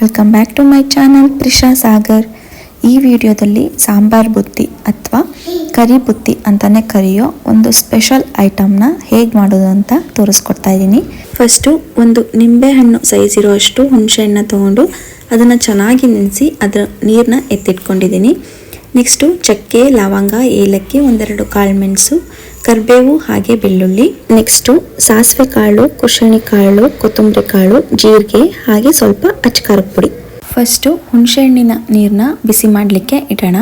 Welcome back to my channel Prisha Sagar ಈ ವಿಡಿಯೋದಲ್ಲಿ ಸಾಂಬಾರ್ ಬುತ್ತಿ ಅಥವಾ ಕರಿ ಬುತ್ತಿ ಅಂತಲೇ ಕರೆಯೋ ಒಂದು ಸ್ಪೆಷಲ್ ಐಟಮ್ನ ಹೇಗೆ ಮಾಡೋದು ಅಂತ ತೋರಿಸ್ಕೊಡ್ತಾ ಇದ್ದೀನಿ ಫಸ್ಟು ಒಂದು ನಿಂಬೆಹಣ್ಣು ಸೈಜ್ ಅಷ್ಟು ಹುಣಸೆಹಣ್ಣು ತೊಗೊಂಡು ಅದನ್ನು ಚೆನ್ನಾಗಿ ನೆನೆಸಿ ಅದರ ನೀರನ್ನ ಎತ್ತಿಟ್ಕೊಂಡಿದ್ದೀನಿ ನೆಕ್ಸ್ಟು ಚಕ್ಕೆ, ಲವಂಗ, ಏಲಕ್ಕಿ, ಒಂದೆರಡು ಕಾಳುಮೆಣಸು ಕರಿಬೇವು, ಹಾಗೆ ಬೆಳ್ಳುಳ್ಳಿ ನೆಕ್ಸ್ಟು ಸಾಸಿವೆ ಕಾಳು, ಕುಶಣಿ ಕಾಳು, ಕೊತ್ತಂಬರಿ ಕಾಳು, ಜೀರಿಗೆ, ಹಾಗೆ ಸ್ವಲ್ಪ ಅಚ್ಕಾರದ ಪುಡಿ. ಫಸ್ಟು ಹುಣಸೆಹಣ್ಣಿನ ನೀರನ್ನ ಬಿಸಿ ಮಾಡಲಿಕ್ಕೆ ಇಡೋಣ.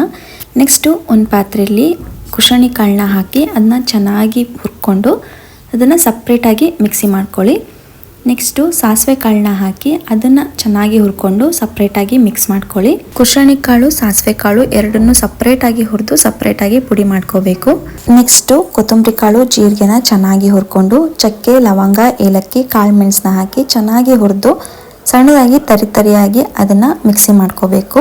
ನೆಕ್ಸ್ಟು ಒಂದು ಪಾತ್ರೆಯಲ್ಲಿ ಕುಶಣಿ ಕಾಳನ್ನ ಹಾಕಿ ಅದನ್ನ ಚೆನ್ನಾಗಿ ಹುರ್ಕೊಂಡು, ಅದನ್ನು ಸಪ್ರೇಟಾಗಿ ಮಿಕ್ಸಿ ಮಾಡ್ಕೊಳ್ಳಿ. ನೆಕ್ಸ್ಟು ಸಾಸಿವೆ ಕಾಳನ್ನ ಹಾಕಿ ಅದನ್ನು ಚೆನ್ನಾಗಿ ಹುರ್ಕೊಂಡು ಸಪ್ರೇಟಾಗಿ ಮಿಕ್ಸ್ ಮಾಡ್ಕೊಳ್ಳಿ. ಕುಶಾಣಿ ಕಾಳು, ಸಾಸಿವೆ ಕಾಳು ಎರಡನ್ನೂ ಸಪ್ರೇಟಾಗಿ ಹುರಿದು ಸಪ್ರೇಟಾಗಿ ಪುಡಿ ಮಾಡ್ಕೋಬೇಕು. ನೆಕ್ಸ್ಟು ಕೊತ್ತಂಬರಿ ಕಾಳು ಜೀರಿಗೆನ ಚೆನ್ನಾಗಿ ಹುರ್ಕೊಂಡು ಚಕ್ಕೆ, ಲವಂಗ, ಏಲಕ್ಕಿ, ಕಾಳು ಮೆಣಸನ್ನ ಹಾಕಿ ಚೆನ್ನಾಗಿ ಹುರಿದು ಸಣ್ಣದಾಗಿ ತರಿ ತರಿಯಾಗಿ ಅದನ್ನು ಮಿಕ್ಸಿ ಮಾಡ್ಕೋಬೇಕು.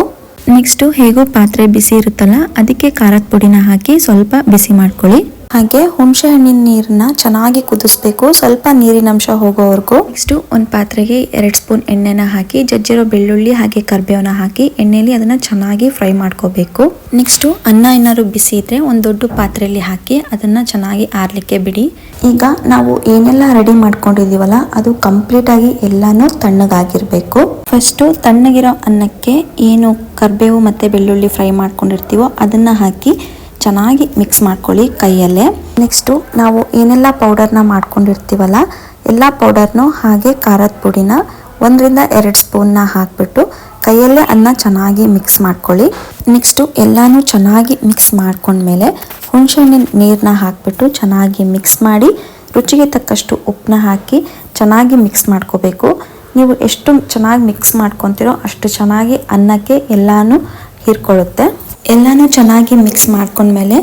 ನೆಕ್ಸ್ಟು ಹೇಗೂ ಪಾತ್ರೆ ಬಿಸಿ ಇರುತ್ತಲ್ಲ, ಅದಕ್ಕೆ ಖಾರದ ಪುಡಿನ ಹಾಕಿ ಸ್ವಲ್ಪ ಬಿಸಿ ಮಾಡ್ಕೊಳ್ಳಿ. ಹಾಗೆ ಹುಣಸೆ ಹಣ್ಣಿನ ನೀರನ್ನ ಚೆನ್ನಾಗಿ ಕುದಿಸ್ಬೇಕು. ಸ್ವಲ್ಪ ನೀರಿನ ಅಂಶ ಹೋಗೋವರೆಗೂ. ನೆಕ್ಸ್ಟ್ ಒಂದು ಪಾತ್ರೆಗೆ ಎರಡು ಸ್ಪೂನ್ ಎಣ್ಣೆನ ಹಾಕಿ ಜಜ್ಜಿರೋ ಬೆಳ್ಳುಳ್ಳಿ ಹಾಗೆ ಕರ್ಬೇವನ್ನ ಹಾಕಿ ಎಣ್ಣೆಲಿ ಅದನ್ನ ಚೆನ್ನಾಗಿ ಫ್ರೈ ಮಾಡ್ಕೋಬೇಕು. ನೆಕ್ಸ್ಟ್ ಅನ್ನ ಏನಾದ್ರು ಬಿಸಿ ಇದ್ರೆ ಒಂದು ದೊಡ್ಡ ಪಾತ್ರೆಯಲ್ಲಿ ಹಾಕಿ ಅದನ್ನ ಚೆನ್ನಾಗಿ ಆರ್ಲಿಕ್ಕೆ ಬಿಡಿ. ಈಗ ನಾವು ಏನೆಲ್ಲ ರೆಡಿ ಮಾಡ್ಕೊಂಡಿದೀವಲ್ಲ ಅದು ಕಂಪ್ಲೀಟ್ ಆಗಿ ಎಲ್ಲಾನು ತಣ್ಣಗಾಗಿರ್ಬೇಕು. ಫಸ್ಟ್ ತಣ್ಣಗಿರೋ ಅನ್ನಕ್ಕೆ ಏನು ಕರ್ಬೇವು ಮತ್ತೆ ಬೆಳ್ಳುಳ್ಳಿ ಫ್ರೈ ಮಾಡ್ಕೊಂಡಿರ್ತೀವೋ ಅದನ್ನ ಹಾಕಿ ಚೆನ್ನಾಗಿ ಮಿಕ್ಸ್ ಮಾಡ್ಕೊಳ್ಳಿ ಕೈಯಲ್ಲೇ. ನೆಕ್ಸ್ಟು ನಾವು ಏನೆಲ್ಲ ಪೌಡರ್ನ ಮಾಡ್ಕೊಂಡಿರ್ತೀವಲ್ಲ, ಎಲ್ಲ ಪೌಡರ್ನು ಹಾಗೆ ಖಾರದ ಪುಡಿನ ಒಂದರಿಂದ ಎರಡು ಸ್ಪೂನ್ನ ಹಾಕಿಬಿಟ್ಟು ಕೈಯಲ್ಲೇ ಅನ್ನ ಚೆನ್ನಾಗಿ ಮಿಕ್ಸ್ ಮಾಡ್ಕೊಳ್ಳಿ. ನೆಕ್ಸ್ಟು ಎಲ್ಲನೂ ಚೆನ್ನಾಗಿ ಮಿಕ್ಸ್ ಮಾಡ್ಕೊಂಡ್ಮೇಲೆ ಹುಣಸೆಹಣ್ಣಿನ ನೀರನ್ನ ಹಾಕಿಬಿಟ್ಟು ಚೆನ್ನಾಗಿ ಮಿಕ್ಸ್ ಮಾಡಿ, ರುಚಿಗೆ ತಕ್ಕಷ್ಟು ಉಪ್ಪನ್ನ ಹಾಕಿ ಚೆನ್ನಾಗಿ ಮಿಕ್ಸ್ ಮಾಡ್ಕೋಬೇಕು. ನೀವು ಎಷ್ಟು ಚೆನ್ನಾಗಿ ಮಿಕ್ಸ್ ಮಾಡ್ಕೊತೀರೋ ಅಷ್ಟು ಚೆನ್ನಾಗಿ ಅನ್ನಕ್ಕೆ ಎಲ್ಲನೂ ಹೀರ್ಕೊಳ್ಳುತ್ತೆ. ಎಲ್ಲನೂ ಚೆನ್ನಾಗಿ ಮಿಕ್ಸ್ ಮಾಡ್ಕೊಂಡ್ಮೇಲೆ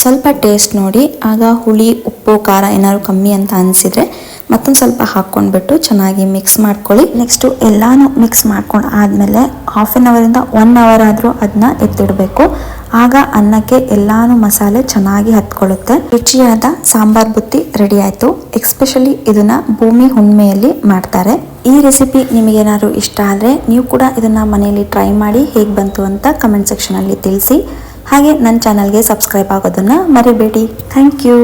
ಸ್ವಲ್ಪ ಟೇಸ್ಟ್ ನೋಡಿ, ಆಗ ಹುಳಿ, ಉಪ್ಪು, ಖಾರ ಏನಾದ್ರು ಕಮ್ಮಿ ಅಂತ ಅನಿಸಿದ್ರೆ ಮತ್ತೊಂದು ಸ್ವಲ್ಪ ಹಾಕ್ಕೊಂಡ್ಬಿಟ್ಟು ಚೆನ್ನಾಗಿ ಮಿಕ್ಸ್ ಮಾಡ್ಕೊಳ್ಳಿ. ನೆಕ್ಸ್ಟು ಎಲ್ಲನೂ ಮಿಕ್ಸ್ ಮಾಡ್ಕೊಂಡು ಆದಮೇಲೆ ಹಾಫ್ ಆನ್ ಅವರಿಂದ ಒನ್ ಅವರ್ ಆದರೂ ಅದನ್ನ ಎತ್ತಿಡಬೇಕು. ಆಗ ಅನ್ನಕ್ಕೆ ಎಲ್ಲಾನು ಮಸಾಲೆ ಚೆನ್ನಾಗಿ ಹತ್ಕೊಳ್ಳುತ್ತೆ. ರುಚಿಯಾದ ಸಾಂಬಾರ್ ಬುತ್ತಿ ರೆಡಿ ಆಯಿತು. ಎಕ್ಸ್ಪೆಷಲಿ ಇದನ್ನ ಭೂಮಿ ಹುಣ್ಮೆಯಲ್ಲಿ ಮಾಡ್ತಾರೆ. ಈ ರೆಸಿಪಿ ನಿಮಗೇನಾದ್ರು ಇಷ್ಟ ಆದರೆ ನೀವು ಕೂಡ ಇದನ್ನು ಮನೆಯಲ್ಲಿ ಟ್ರೈ ಮಾಡಿ ಹೇಗೆ ಬಂತು ಅಂತ ಕಮೆಂಟ್ ಸೆಕ್ಷನಲ್ಲಿ ತಿಳಿಸಿ. ಹಾಗೆ ನನ್ನ ಚಾನಲ್ಗೆ ಸಬ್ಸ್ಕ್ರೈಬ್ ಆಗೋದನ್ನು ಮರಿಬೇಡಿ. Thank you